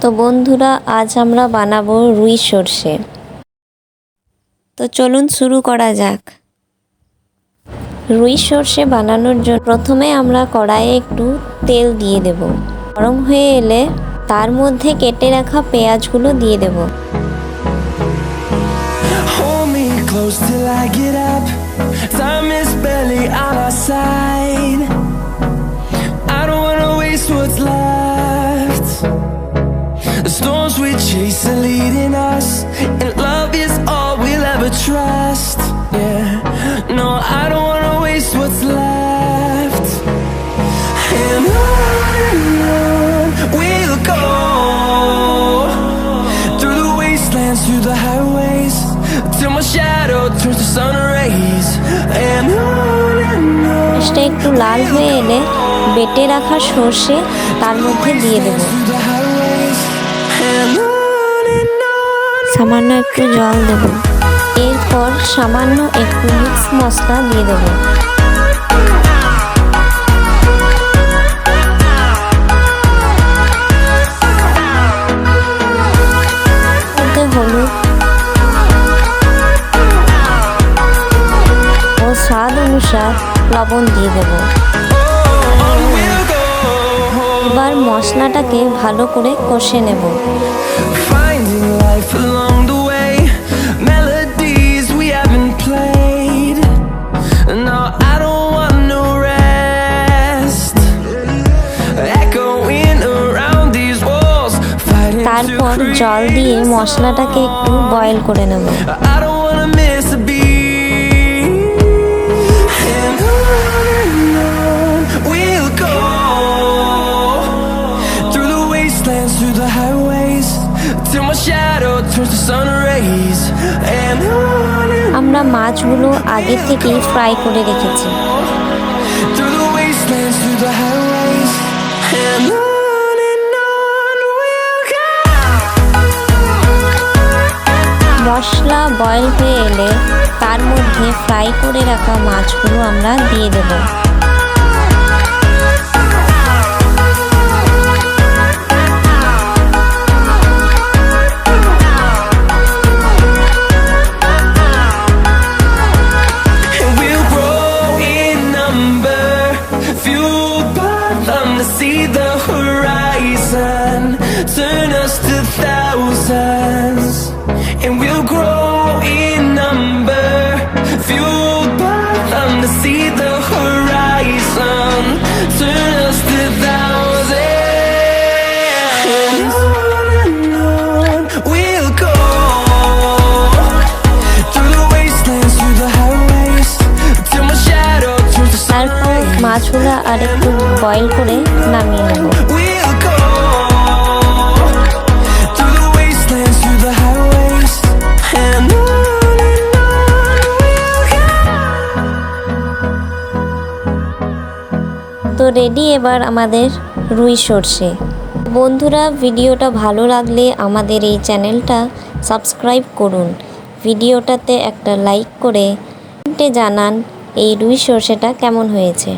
তো বন্ধুরা, আজ আমরা বানাবো রুই সর্ষে তো চলুন শুরু করা যাক রুই সর্ষে বানানোর জন্য প্রথমে আমরা কড়াইয়ে একটু তেল দিয়ে দেব গরম হয়ে এলে তার মধ্যে কেটে রাখা পেঁয়াজগুলো দিয়ে দেব till I get up. Time is barely on our side. I don't wanna waste what's left. Are leading us, and love is all we'll ever trust. Yeah, no, I don't wanna waste what's left. And on and on we'll go through the wastelands, through the highways, till my shadow turns to sun rays. And on and on একটু লাল হয়ে এলে বেটে রাখা সর্ষে তার মধ্যে দিয়ে দেব সামান্য একটু জল দেব। এরপর সামান্য একটু মিক্স মশলা দিয়ে দেব। হলুদ ও স্বাদ অনুসার লবণ দিয়ে দেব। এবার মশলাটাকে ভালো করে কষে নেব। তারপর জল দিয়ে মশলাটাকে একটু বয়েল করে নেব the the আমরা মাছগুলো আগে থেকেই ফ্রাই করে রেখেছি through the wastelands, through the highways, and on masala boil হয়ে এলে তার মধ্যে ফ্রাই করে রাখা মাছগুলো আমরা দিয়ে দেব see the horizon, turn us to thousands. And we'll grow in number, fueled by them to see the horizon, turn us to thousands. And on and on we'll go. Through the wastelands, through the highways, till my shadow turns to sun তারপর rays. মাছগুলো আর একটু boil করে নামিয়ে নেব তো ready এবার আমাদের রুই সর্ষে। বন্ধুরা, ভিডিওটা ভালো লাগলে আমাদের এই চ্যানেলটা সাবস্ক্রাইব করুন। ভিডিওটাতে একটা লাইক করে জানান এই রুই সর্ষেটা কেমন হয়েছে।